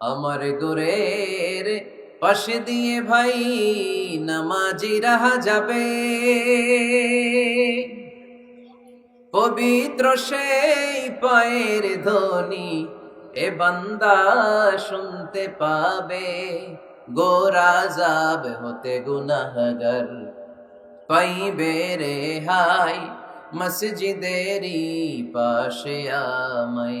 আমার গোরের পাশে দিয়ে ভাই নামাজি রাহা যাবে। পবিত্র সেই পায়ের ধ্বনি এ বান্দা শুনতে পাবে। গোরা যাব হতে গুনাহগার, পাইবে রে হাই মসজিদেরই পাশে আমাই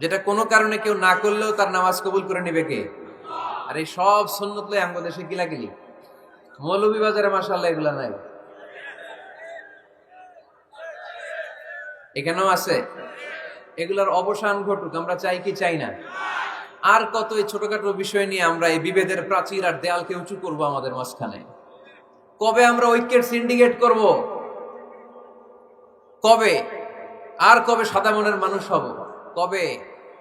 যেটা কোনো কারণে কেউ না করলেও তার নামাজ কবুল করে নেবে কে? আর এই সব সুন্নত লই আমাদের দেশে কিলাকিলি। মৌলভী বাজারে মাসাল্লাহ এগুলা নাই। এখানেও আছে। এগুলার অবসান ঘটুক, আমরা চাই কি চাই না। আর কত এই ছোটখাটো বিষয় নিয়ে আমরা এই বিভেদের প্রাচীর আর দেয়ালকে উঁচু করব আমাদের মাঝখানে। কবে আমরা ঐক্যের সিন্ডিকেট করব? কবে? আর কবে সাদা মনের মানুষ হব? কবে?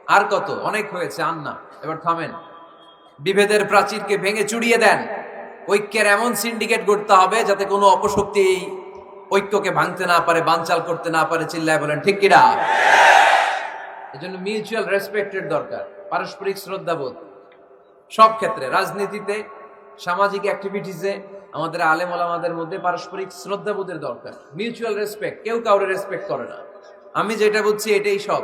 আর কত? অনেক হয়েছে আর না এবার থামেন। বিভেদের প্রাচীরকে ভেঙে চুড়িয়ে দেন। ঐক্যের এমন সিন্ডিকেট গড়তে হবে যাতে কোনো অপশক্তি ঐক্যকে ভাঙতে না পারে, বানচাল করতে না পারে, চিল্লায় বলেন, ঠিক কিনা? এজন্য মিউচুয়াল রেসপেক্টের দরকার, পারস্পরিক শ্রদ্ধাবোধ। সব ক্ষেত্রে, রাজনীতিতে, সামাজিক অ্যাক্টিভিটিসে আমাদের আলেম ওলামাদের মধ্যে পারস্পরিক শ্রদ্ধাবোধের দরকার। মিউচুয়াল রেসপেক্ট কেউ কাউরে রেসপেক্ট করে না। আমি যেটা বুঝছি, এটাই সব।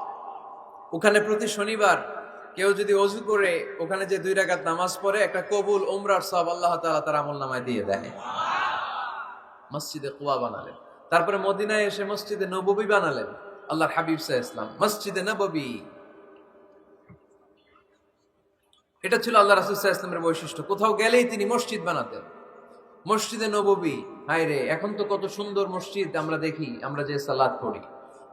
ওখানে প্রতি শনিবার কেউ যদি অজু করে, ওখানে যে দুই রাকাত নামাজ পড়ে, একটা কবুল ওমরার সব আল্লাহ তাআলা তার আমল নামায় দিয়ে দেয়। মসজিদে কোবা বানালেন। তারপরে মদিনায় এসে মসজিদে নববী বানালেন। আল্লাহর হাবিব সাহ ইসলাম, মসজিদে নববী। এটা ছিল আল্লাহ রাসুল সাহা ইসলামের বৈশিষ্ট্য। কোথাও গেলেই তিনি মসজিদ বানাতেন। মসজিদে নববী হায় রে এখন তো কত সুন্দর মসজিদ আমরা দেখি, আমরা যে সালাদ পড়ি।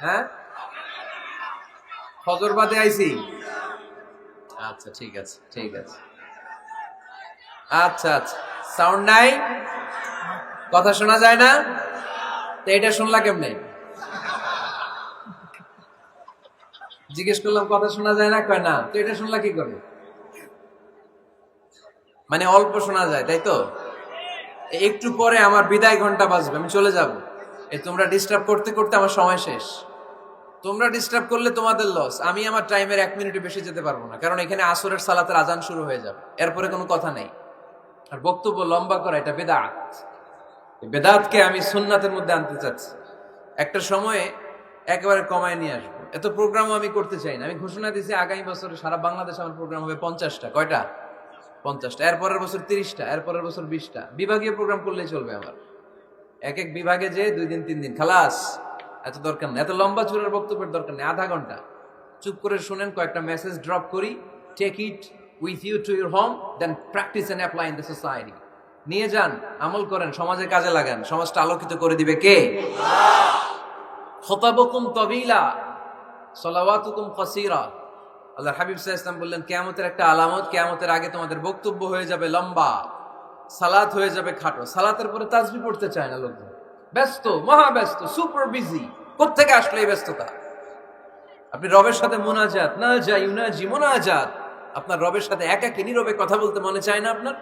হ্যাঁ? ফজর বাদে আইছি। আচ্ছা ঠিক আছে ঠিক আছে। আচ্ছা আচ্ছা। সাউন্ড নাই? কথা শোনা যায় না? তো এটা শুনলা কেমনে? জিজ্ঞেস করলাম কথা শোনা যায় না? কয় না। তো এটা শুনলা কি করে? মানে অল্প শোনা যায় তাই তো? একটু পরে আমার বিদায় ঘণ্টা বাজবে আমি চলে যাব। এই তোমরা ডিস্টার্ব করতে করতে আমার সময় শেষ। তোমরা ডিস্টার্ব করলে তোমাদের লস আমি আমার টাইমের এক মিনিটে বেশি যেতে পারব না। কারণ এখানে আসরের সালাতের আজান শুরু হয়ে যাবে। এরপরে কোনো কথা নেই। আর বক্তব্য লম্বা করা, এটা বেদাত। বেদাতকে আমি সুন্নাতের মধ্যে আনতে চাচ্ছি। একটা সময়ে একেবারে কমায় নিয়ে আসব। এত প্রোগ্রামও আমি করতে চাই না। আমি ঘোষণা দিয়েছি আগামী বছরে সারা বাংলাদেশে আমার প্রোগ্রাম হবে পঞ্চাশটা। কয়টা? পঞ্চাশটা। এরপরের বছর তিরিশটা। এরপরের বছর বিশটা। বিভাগীয় প্রোগ্রাম করলেই চলবে আমার। এক এক বিভাগে যে দুই দিন, তিন দিন। খালাস। এত দরকার নেই। এত লম্বা চূড়ার বক্তব্যের দরকার নেই। আধা ঘণ্টা। চুপ করে শুনেন, কয়েকটা মেসেজ ড্রপ করি। Take it with you to your home then practice and apply in the society নিয়ে যান, আমল করেন সমাজের কাজে লাগান। সমাজটা আলোকিত করে দিবে কে? খতাবকুম তবিলা, সলাওয়াতুকুম কসিরা। আল্লাহ হাবিব সাহা ইসলাম বললেন, কেয়ামতের একটা আলামত, কেয়ামতের আগে তোমাদের বক্তব্য হয়ে যাবে লম্বা। সালাত হয়ে যাবে খাটো। সালাতের পরে তাজবি পড়তে চায় না লোকজন। ব্যস্ত মহা ব্যস্ত সুপার বিজি কোথেকে আসলো এই ব্যস্ততা? আপনি রবের সাথে মোনাজাত, না যাই, না জি, মোনাজাত। আপনার রবের সাথে একাকে নীরবে কথা বলতে মনে চায় না আপনার?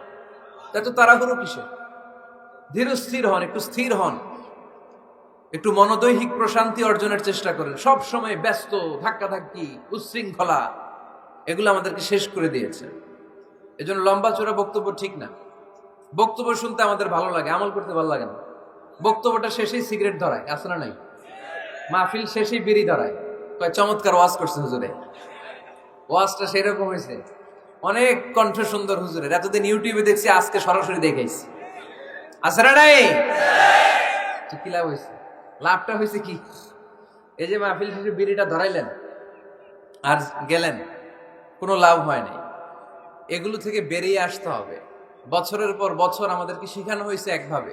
এত তাড়াহুড়ো কিসে ধীর স্থির হন, একটু স্থির হন। একটু মনোদৈহিক প্রশান্তি অর্জনের চেষ্টা করেন। সব সময় ব্যস্ত, ধাক্কাধাক্কি, উচ্ছৃঙ্খলা, এগুলো আমাদেরকে শেষ করে দিয়েছে। এজন্য লম্বা চোরা বক্তব্য ঠিক না। বক্তব্য শুনতে আমাদের ভালো লাগে, আমল করতে ভালো লাগে না। বক্তব্যটা শেষেই সিগারেট ধরায়, আছে না নাই? মাহফিল শেষেই বিড়ি ধরায়। কয় চমৎকার ওয়াজ করছে হুজুরে। ওয়াজটা সেরকম হয়েছে। অনেক কণ্ঠ সুন্দর হুজুরের। এতদিন ইউটিউবে দেখছি, আজকে সরাসরি দেখাইছি। আছে না নাই? কি লাভ হয়েছে? লাভটা হয়েছে কি? এই যে মাহফিল শেষে বিড়িটা ধরাইলেন আর গেলেন, কোনো লাভ হয় নাই। এগুলো থেকে বেরিয়ে আসতে হবে। বছরের পর বছর আমাদেরকে শেখানো হয়েছে একভাবে।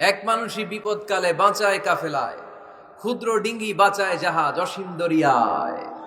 এক মানুষই বিপদকালে বাঁচায় কাফেলায় ক্ষুদ্র ডিঙ্গি বাঁচায় জাহাজ অসীম দরিয়ায়।